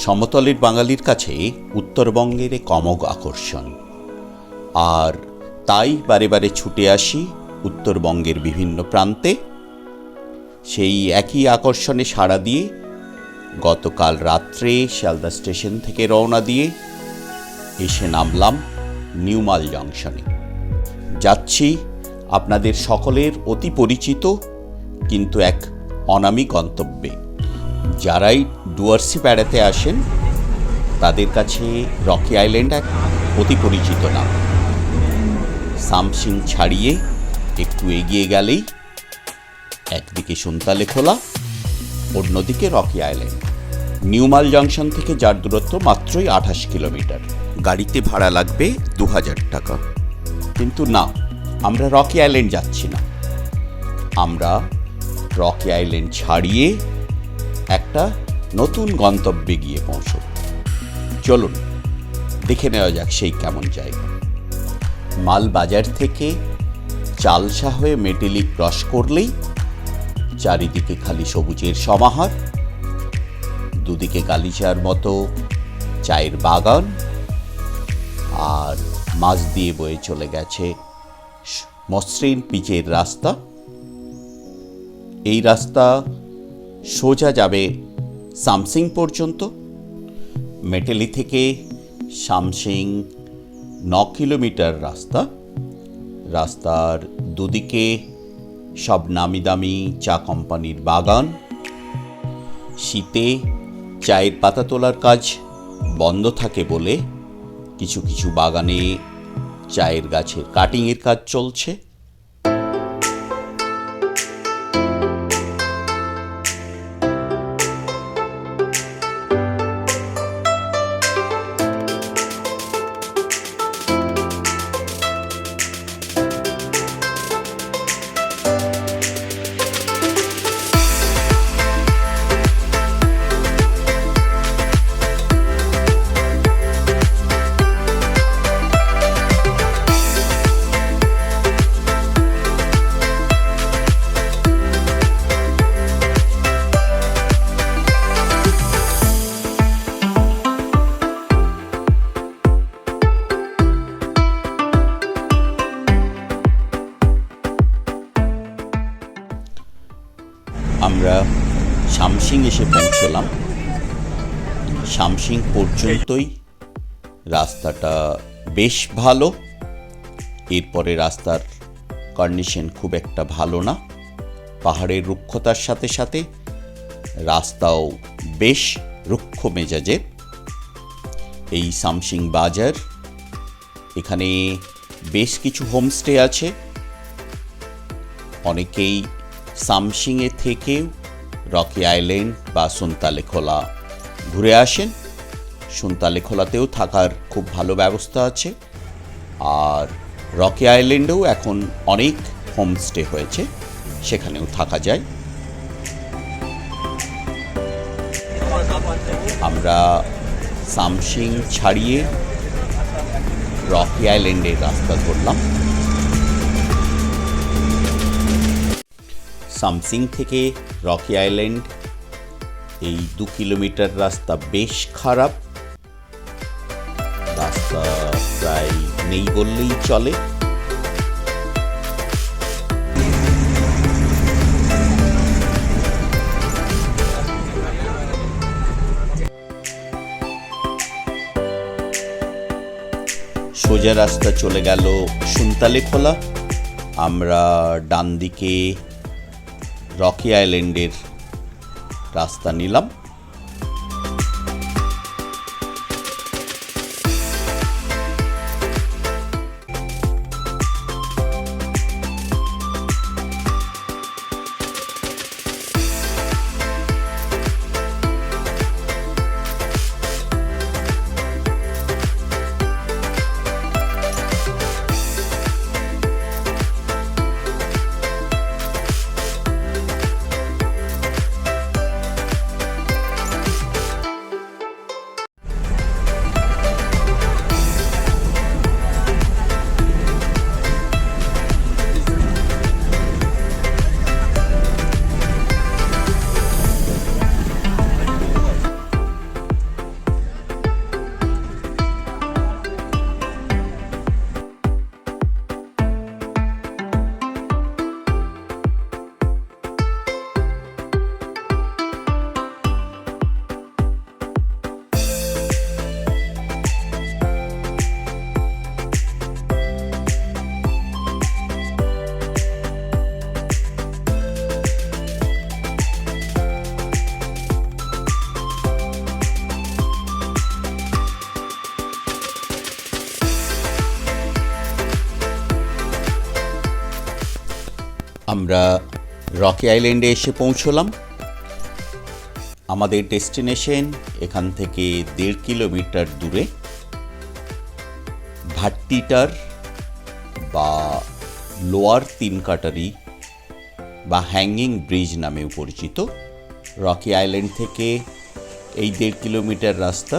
সমতলের বাঙালির কাছে উত্তরবঙ্গের এক অমোঘ আকর্ষণ। আর তাই বারে বারে ছুটে আসি উত্তরবঙ্গের বিভিন্ন প্রান্তে। সেই একই আকর্ষণে সাড়া দিয়ে গতকাল রাত্রে শিয়ালদা স্টেশন থেকে রওনা দিয়ে এসে নামলাম নিউমাল জংশনে। যাচ্ছি আপনাদের সকলের অতি পরিচিত কিন্তু এক অনামী গন্তব্যে। যারাই ডুয়ার্সি বেড়াতে আসেন তাদের কাছে রকি আইল্যান্ড এক অতি পরিচিত নাম। সামসিং ছাড়িয়ে একটু এগিয়ে গেলেই একদিকে সুনতালে খোলা অন্যদিকে রকি আইল্যান্ড। নিউমাল জংশন থেকে যার দূরত্ব মাত্রই আঠাশ কিলোমিটার। গাড়িতে ভাড়া লাগবে দু হাজার টাকা। কিন্তু না আমরা রকি আইল্যান্ড যাচ্ছি না। আমরা রকি আইল্যান্ড ছাড়িয়ে একটা নতুন গন্তব্যে গিয়ে পৌঁছব চলুন, দেখে নেওয়া যাক সেই কেমন জায়গা। মাল বাজার থেকে চালসা হয়ে মেটেলি ক্রস করলেই চারিদিকে খালি সবুজের সমাহার, দুদিকে গালিচার মতো চায়ের বাগান আর মাছ দিয়ে বয়ে চলে গেছে মসৃণ পিচের রাস্তা। এই রাস্তা সোজা যাবে সামসিং পর্যন্ত। মেটেলি থেকে সামসিং ন কিলোমিটার রাস্তা। রাস্তার দুদিকে সব নামি দামি চা কোম্পানির বাগান। শীতে চায়ের পাতা তোলার কাজ বন্ধ থাকে বলে কিছু কিছু বাগানে চায়ের গাছের কাটিংয়ের কাজ চলছে। শামসিং পর্যন্তই। রাস্তাটা বেশ ভালো। এরপরে রাস্তার কন্ডিশন খুব একটা ভালো না। পাহাড়ের রুক্ষতার সাথে সাথে রাস্তাও বেশ রুক্ষ মেজাজের। এই সামসিং বাজার, এখানে বেশ কিছু হোমস্টে আছে। অনেকেই সামসিংয়ে থেকেও রকি আইল্যান্ড বা সুনতালে খোলা ঘুরে আসেন। সুনতালে খোলাতেও থাকার খুব ভালো ব্যবস্থা আছে। আর রকি আইল্যান্ডেও এখন অনেক হোমস্টে হয়েছে, সেখানেও থাকা যায়। আমরা সামসিং ছাড়িয়ে রকি আইল্যান্ডের রাস্তা ধরলাম। সামসিং থেকে রকি আইল্যান্ড, এই দু কিলোমিটার রাস্তা বেশ খারাপ। নেই বললেই চলে। সোজা রাস্তা চলে গেল সুনতালে খোলা। আমরা ডান দিকে রকি আইল্যান্ডের রাস্তা নিলাম। আমরা রকি আইল্যান্ডে এসে পৌঁছলাম। আমাদের ডেস্টিনেশন এখান থেকে দেড় কিলোমিটার দূরে। ভাট্টিটার বা লোয়ার তিন কাটারি বা হ্যাঙ্গিং ব্রিজ নামেও পরিচিত। রকি আইল্যান্ড থেকে এই দেড় কিলোমিটার রাস্তা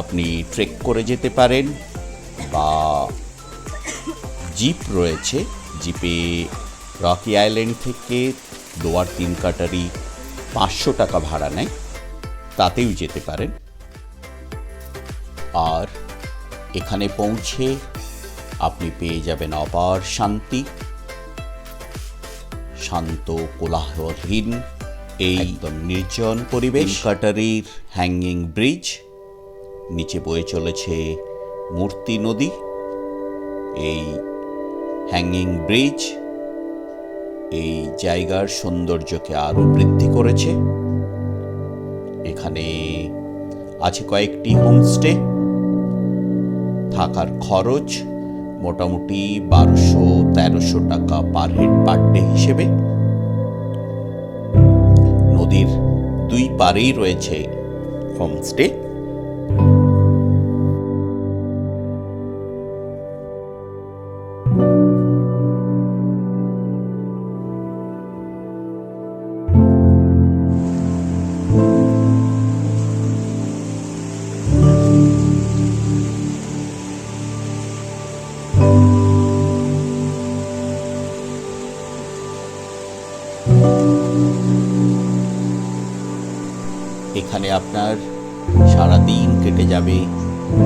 আপনি ট্রেক করে যেতে পারেন বা জিপ রয়েছে, জিপে রকি আইল্যান্ড থেকে লোয়ার তিন কাটারি পাঁচশো টাকা ভাড়া নেয় তাতেও যেতে পারেন। আর এখানে পৌঁছে আপনি পেয়ে যাবেন অপার শান্তি শান্ত কোলাহলহীন এই একদম। নির্জন পরিবেশ। কাটারির হ্যাঙ্গিং ব্রিজ নিচে বয়ে চলেছে মূর্তি নদী। এই হ্যাঙ্গিং ব্রিজ এই জায়গার সৌন্দর্যকে আরও বৃদ্ধি করেছে। এখানে আছে কয়েকটি হোমস্টে। থাকার খরচ মোটামুটি বারোশো, তেরোশো টাকা পার হেড পার ডে হিসেবে। নদীর দুই পারেই রয়েছে হোমস্টে। এখানে আপনার সারা দিন কেটে যাবে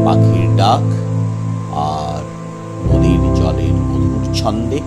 পাখির ডাক আর নদীর জলের মধুর ছন্দে।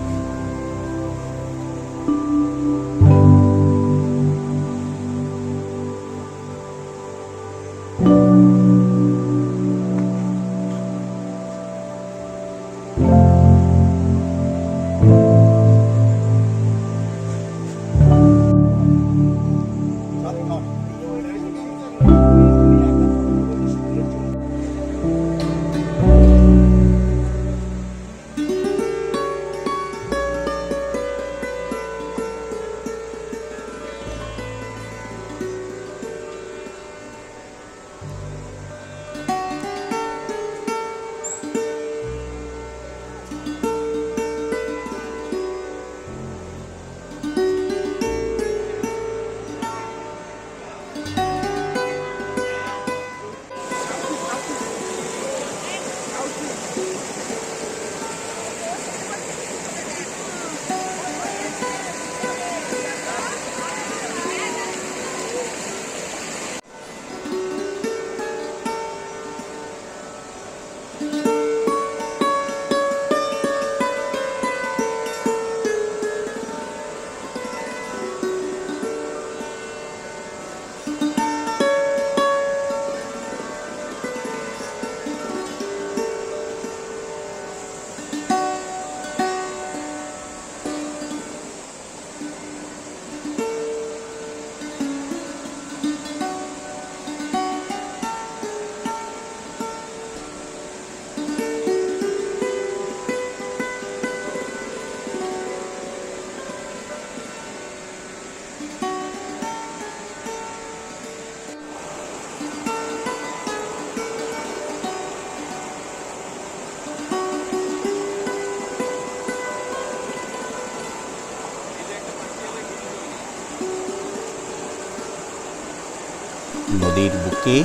বুকে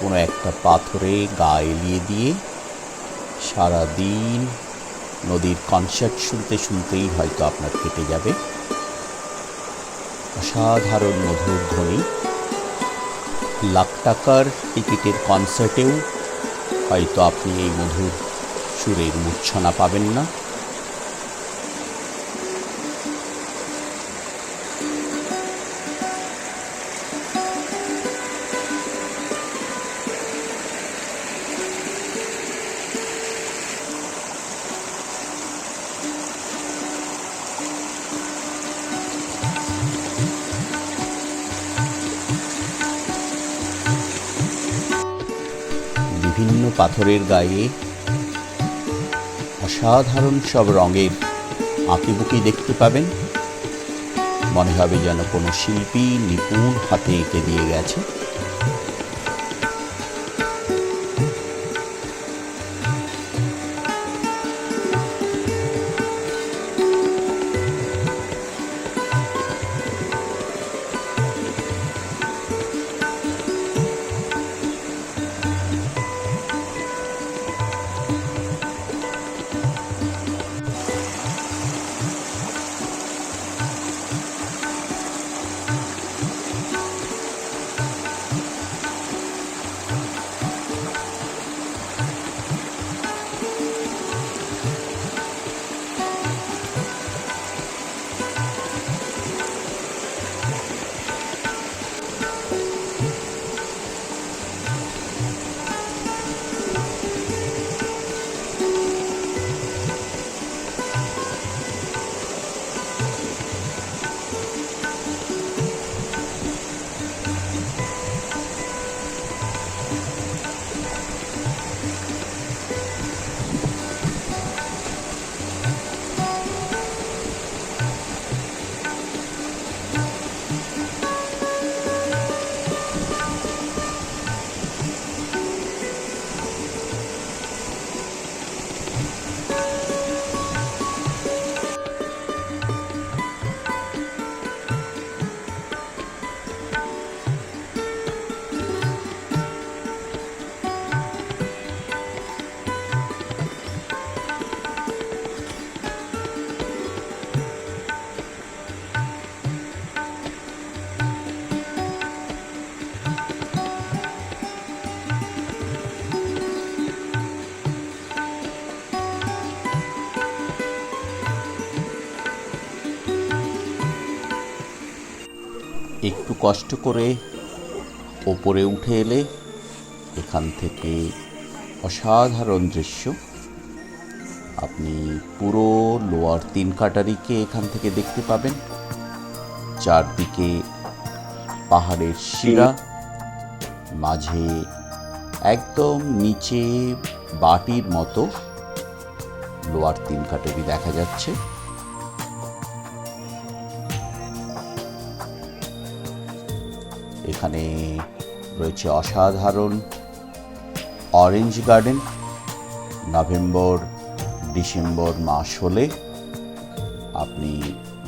কোনো একটা পাথরে গা এলিয়ে দিয়ে সারা দিন নদীর কনসার্ট শুনতে শুনতেই হয়তো আপনার কেটে যাবে। অসাধারণ মধুর ধ্বনি। লাখ টাকার টিকিটের কনসার্টেও হয়তো আপনি এই মধুর সুরের মূর্ছনা পাবেন না। বিভিন্ন পাথরের গায়ে অসাধারণ সব রঙের আঁকিবুকি দেখতে পাবেন। মনে হবে যেন কোনো শিল্পী নিপুণ হাতে এঁকে দিয়ে গেছে। একটু কষ্ট করে ওপরে উঠে এলে এখান থেকে অসাধারণ দৃশ্য। আপনি পুরো লোয়ার তিন কাটারিকে এখান থেকে দেখতে পাবেন। চারদিকে পাহাড়ের শিরা, মাঝে একদম নিচে বাটির মতো লোয়ার তিন কাটারি দেখা যাচ্ছে। এখানে রয়েছে অসাধারণ অরেঞ্জ গার্ডেন নভেম্বর, ডিসেম্বর মাস হলে আপনি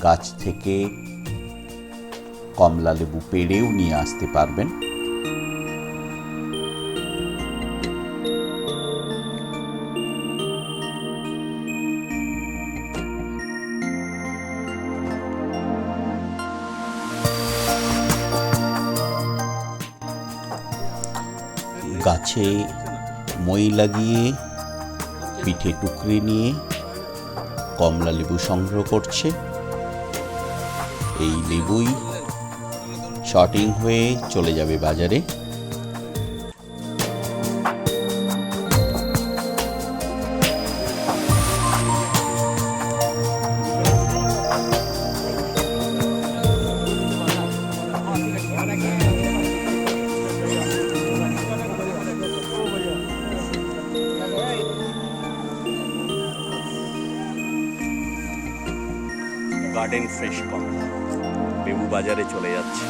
গাছ থেকে কমলা লেবু পেড়েও নিয়ে আসতে পারবেন। গাছে মই লাগিয়ে, পিঠে টুকরে নিয়ে কমলা লেবু সংগ্রহ করছে। এই লেবুই শর্টিং হয়ে চলে যাবে বাজারে। লেবু বাজারে চলে যাচ্ছে।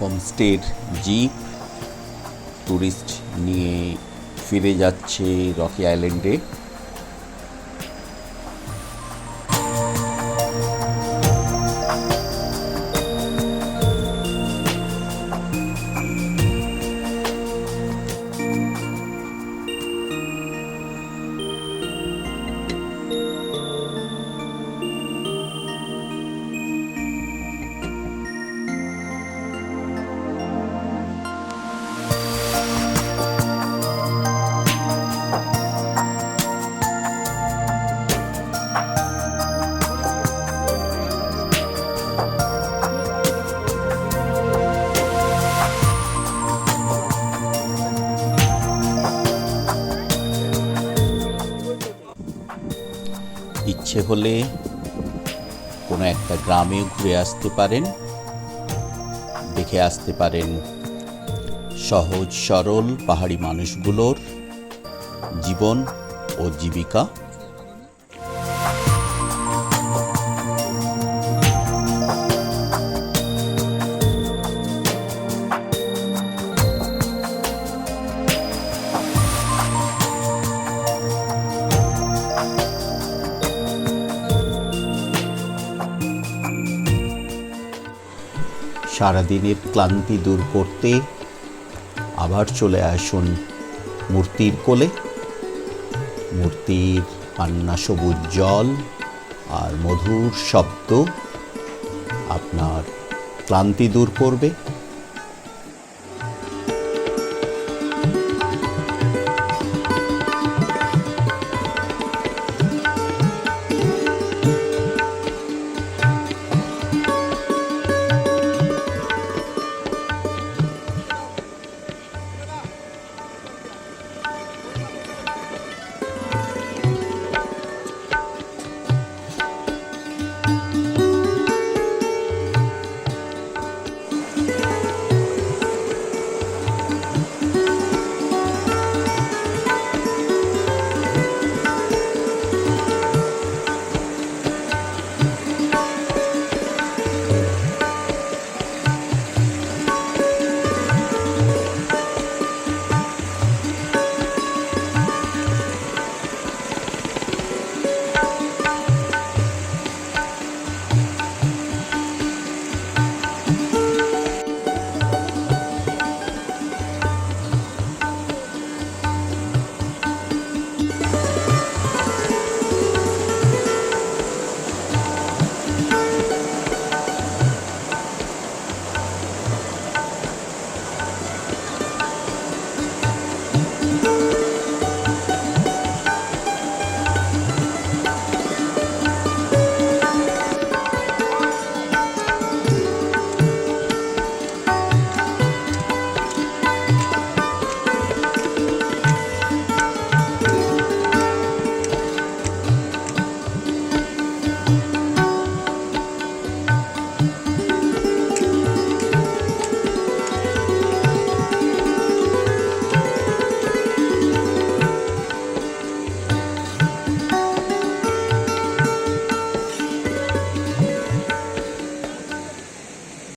হোমস্টের জিপ টুরিস্ট নিয়ে ফিরে যাচ্ছে রকি আইল্যান্ডে। ইচ্ছে হলে কোনো একটা গ্রামে ঘুরে আসতে পারেন, দেখে আসতে পারেন সহজ সরল পাহাড়ি মানুষগুলোর জীবন ও জীবিকা। সারাদিনের ক্লান্তি দূর করতে আবার চলে আসুন মূর্তির কোলে। মূর্তির পান্না সবুজ জল আর মধুর শব্দ আপনার ক্লান্তি দূর করবে।